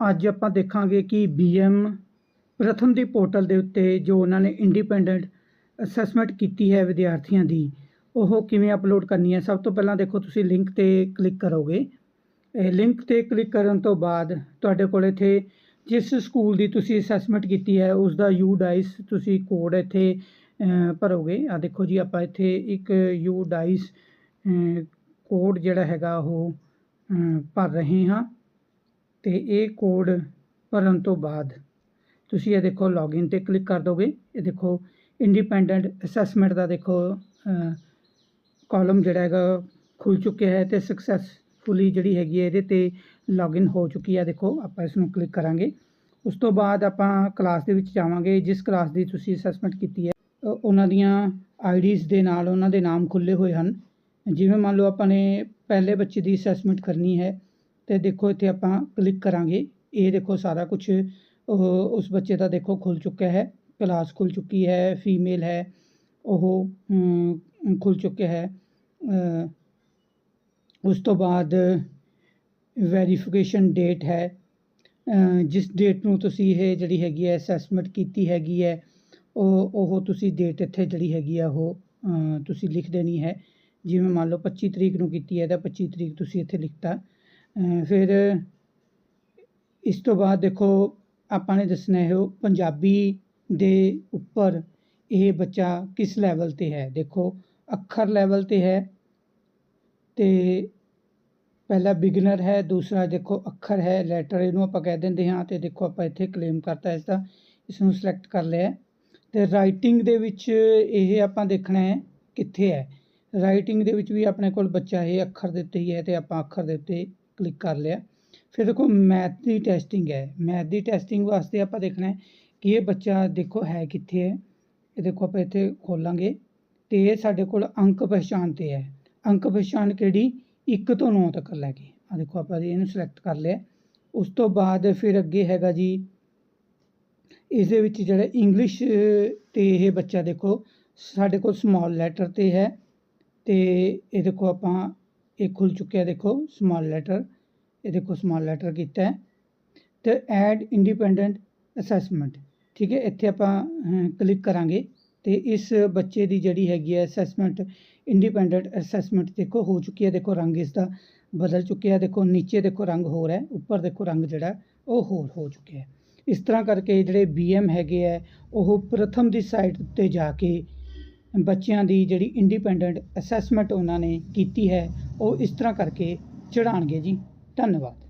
ਅੱਜ ਆਪਾਂ ਦੇਖਾਂਗੇ ਕਿ ਬੀਐਮ ਪ੍ਰਥਮ ਦੀ ਪੋਰਟਲ ਦੇ ਉੱਤੇ ਜੋ ਉਹਨਾਂ ਨੇ ਇੰਡੀਪੈਂਡੈਂਟ ਅਸੈਸਮੈਂਟ ਕੀਤੀ ਹੈ ਵਿਦਿਆਰਥੀਆਂ ਦੀ, ਉਹ ਕਿਵੇਂ ਅਪਲੋਡ ਕਰਨੀ ਹੈ? ਸਭ ਤੋਂ ਪਹਿਲਾਂ ਦੇਖੋ, ਤੁਸੀਂ ਲਿੰਕ ਤੇ ਕਲਿੱਕ ਕਰੋਗੇ। ਇਹ ਲਿੰਕ ਤੇ ਕਲਿੱਕ ਕਰਨ ਤੋਂ ਬਾਅਦ ਤੁਹਾਡੇ ਕੋਲ ਇੱਥੇ ਜਿਸ ਸਕੂਲ ਦੀ ਤੁਸੀਂ ਅਸੈਸਮੈਂਟ ਕੀਤੀ ਹੈ, ਉਸ ਦਾ ਯੂ ਡਾਈਸ ਤੁਸੀਂ ਕੋਡ ਇੱਥੇ ਭਰੋਗੇ। ਆ ਦੇਖੋ ਜੀ, ਆਪਾਂ ਇੱਥੇ ਇੱਕ ਯੂ ਡਾਈਸ ਕੋਡ ਜਿਹੜਾ ਹੈਗਾ ਉਹ ਭਰ ਰਹੇ ਹਾਂ। ਤੇ ਇਹ ਕੋਡ ਭਰਨ ਤੋਂ ਬਾਅਦ ਤੁਸੀਂ ਇਹ ਦੇਖੋ ਲੌਗਇਨ ਤੇ ਕਲਿੱਕ ਕਰ ਦੋਗੇ। ਇਹ ਦੇਖੋ ਇੰਡੀਪੈਂਡੈਂਟ ਅਸੈਸਮੈਂਟ ਦਾ ਦੇਖੋ ਕਾਲਮ ਜਿਹੜਾ ਹੈਗਾ ਖੁੱਲ ਚੁੱਕਿਆ ਹੈ ਤੇ ਸਕਸੈਸਫੁਲੀ ਜਿਹੜੀ ਹੈਗੀ ਹੈ ਇਹਦੇ ਤੇ ਲੌਗਇਨ ਹੋ ਚੁੱਕੀ ਹੈ। ਦੇਖੋ ਆਪਾਂ ਇਸ ਨੂੰ ਕਲਿੱਕ ਕਰਾਂਗੇ। ਉਸ ਤੋਂ ਬਾਅਦ ਆਪਾਂ ਕਲਾਸ ਦੇ ਵਿੱਚ ਜਾਵਾਂਗੇ। ਜਿਸ ਕਲਾਸ ਦੀ ਤੁਸੀਂ ਅਸੈਸਮੈਂਟ ਕੀਤੀ ਹੈ ਉਹਨਾਂ ਦੀਆਂ ਆਈਡੀਜ਼ ਦੇ ਨਾਲ ਉਹਨਾਂ ਦੇ ਨਾਮ ਖੁੱਲੇ ਹੋਏ ਹਨ। ਜਿਵੇਂ ਮੰਨ ਲਓ ਆਪਾਂ ਨੇ ਪਹਿਲੇ ਬੱਚੇ ਦੀ ਅਸੈਸਮੈਂਟ ਕਰਨੀ ਹੈ ਤੇ ਦੇਖੋ ਇੱਥੇ ਆਪਾਂ ਕਲਿੱਕ ਕਰਾਂਗੇ। ਇਹ ਦੇਖੋ ਸਾਰਾ ਕੁਝ ਉਸ ਬੱਚੇ ਦਾ ਦੇਖੋ ਖੁੱਲ ਚੁੱਕਿਆ ਹੈ। ਕਲਾਸ ਖੁੱਲ ਚੁੱਕੀ ਹੈ ਫੀਮੇਲ ਹੈ ਉਹ ਅਮ, ਖੁੱਲ ਚੁੱਕਿਆ ਹੈ। ਉਸ ਤੋਂ ਬਾਅਦ ਵੈਰੀਫਿਕੇਸ਼ਨ ਡੇਟ ਹੈ। ਜਿਸ ਡੇਟ ਨੂੰ ਤੁਸੀਂ ਇਹ ਜਿਹੜੀ ਹੈਗੀ ਹੈ ਅਸੈਸਮੈਂਟ ਕੀਤੀ ਹੈਗੀ ਹੈ ਉਹ ਉਹ ਤੁਸੀਂ ਡੇਟ ਇੱਥੇ ਜਿਹੜੀ ਹੈਗੀ ਆ ਉਹ ਤੁਸੀਂ ਲਿਖ ਦੇਣੀ ਹੈ। ਜਿਵੇਂ ਮੰਨ ਲਓ 25 ਤਰੀਕ ਨੂੰ ਕੀਤੀ ਹੈ ਤਾਂ 25 ਤਰੀਕ ਤੁਸੀਂ ਇੱਥੇ ਲਿਖਤਾ। ਫਿਰ ਇਸ ਤੋਂ ਬਾਅਦ ਦੇਖੋ, ਆਪਾਂ ਨੇ ਦੱਸਣਾ ਹੈ ਉਹ ਪੰਜਾਬੀ ਦੇ ਉੱਪਰ ਇਹ ਬੱਚਾ ਕਿਸ ਲੈਵਲ ਤੇ ਹੈ? ਦੇਖੋ, ਅੱਖਰ ਲੈਵਲ ਤੇ ਹੈ ਤੇ ਪਹਿਲਾ ਬਿਗਨਰ ਹੈ, ਦੂਸਰਾ ਦੇਖੋ ਅੱਖਰ ਹੈ ਲੈਟਰ ਇਹਨੂੰ ਆਪਾਂ ਕਹਿ ਦਿੰਦੇ ਹਾਂ ਤੇ ਦੇਖੋ ਆਪਾਂ ਇੱਥੇ ਕਲੇਮ ਕਰਤਾ ਇਸ ਦਾ ਇਸ ਨੂੰ ਸਿਲੈਕਟ ਕਰ ਲਿਆ। ਤੇ ਰਾਈਟਿੰਗ ਦੇ ਵਿੱਚ ਇਹ ਆਪਾਂ ਦੇਖਣਾ ਹੈ ਕਿੱਥੇ ਹੈ? ਰਾਈਟਿੰਗ ਦੇ ਵਿੱਚ ਵੀ ਆਪਣੇ ਕੋਲ ਬੱਚਾ ਇਹ ਅੱਖਰ ਦੇ ਹੀ ਹੈ ਤੇ ਆਪਾਂ ਅੱਖਰ ਦੇ ਉੱਤੇ ਕਲਿੱਕ ਕਰ ਲਿਆ। ਫਿਰ ਦੇਖੋ, ਮੈਥ ਦੀ ਟੈਸਟਿੰਗ ਹੈ। ਮੈਥ ਦੀ ਟੈਸਟਿੰਗ ਵਾਸਤੇ ਆਪਾਂ ਦੇਖਣਾ ਹੈ ਕਿ ਇਹ ਬੱਚਾ ਦੇਖੋ ਹੈ ਕਿੱਥੇ ਹੈ। ਇਹ ਦੇਖੋ, ਆਪਾਂ ਇੱਥੇ ਖੋਲਾਂਗੇ ਤੇ ਇਹ ਸਾਡੇ ਕੋਲ ਅੰਕ ਪਛਾਣ ਤੇ ਹੈ। ਅੰਕ ਪਛਾਣ ਕਿਹੜੀ? 1 ਤੋਂ 9 ਤੱਕ ਲੈ ਕੇ। ਆ ਦੇਖੋ, ਆਪਾਂ ਇਹਨੂੰ ਸਿਲੈਕਟ ਕਰ ਲਿਆ। ਉਸ ਤੋਂ ਬਾਅਦ ਫਿਰ ਅੱਗੇ ਹੈਗਾ ਜੀ, ਇਸ ਦੇ ਵਿੱਚ ਜਿਹੜਾ ਇੰਗਲਿਸ਼ ਤੇ ਇਹ ਬੱਚਾ ਦੇਖੋ, ਸਾਡੇ ਕੋਲ ਸਮਾਲ ਲੈਟਰ ਤੇ ਹੈ ਤੇ ਇਹ ਦੇਖੋ ਆਪਾਂ ਇਹ ਖੁੱਲ ਚੁੱਕਿਆ ਦੇਖੋ ਸਮਾਲ ਲੈਟਰ ਇਹ ਦੇਖੋ ਸਮਾਲ ਲੈਟਰ ਕੀਤਾ ਹੈ। ਤੇ ਐਡ ਇੰਡੀਪੈਂਡੈਂਟ ਅਸੈਸਮੈਂਟ ਠੀਕ ਹੈ? ਇੱਥੇ ਆਪਾਂ ਕਲਿੱਕ ਕਰਾਂਗੇ ਤੇ ਇਸ ਬੱਚੇ ਦੀ ਜਿਹੜੀ ਹੈਗੀ ਹੈ ਅਸੈਸਮੈਂਟ ਇੰਡੀਪੈਂਡੈਂਟ ਅਸੈਸਮੈਂਟ ਦੇਖੋ ਹੋ ਚੁੱਕੀ ਹੈ। ਦੇਖੋ ਰੰਗ ਇਸ ਦਾ ਬਦਲ ਚੁੱਕਿਆ ਦੇਖੋ ਨੀਚੇ ਦੇਖੋ ਰੰਗ ਹੋਰ ਹੈ। ਉੱਪਰ ਦੇਖੋ ਰੰਗ ਜਿਹੜਾ, ਉਹ ਹੋਰ ਹੋ ਚੁੱਕਿਆ ਹੈ। ਇਸ ਤਰ੍ਹਾਂ ਕਰਕੇ ਜਿਹੜੇ ਬੀਐਮ ਹੈਗੇ ਹੈ, ਉਹ ਪ੍ਰਥਮ ਦੀ ਸਾਈਟ ਉੱਤੇ ਜਾ ਕੇ ਬੱਚਿਆਂ ਦੀ ਜਿਹੜੀ ਇੰਡੀਪੈਂਡੈਂਟ ਅਸੈਸਮੈਂਟ ਉਹਨਾਂ ਨੇ ਕੀਤੀ ਹੈ ਉਹ ਇਸ ਤਰ੍ਹਾਂ ਕਰਕੇ ਚੜਾਉਣਗੇ ਜੀ। ਧੰਨਵਾਦ।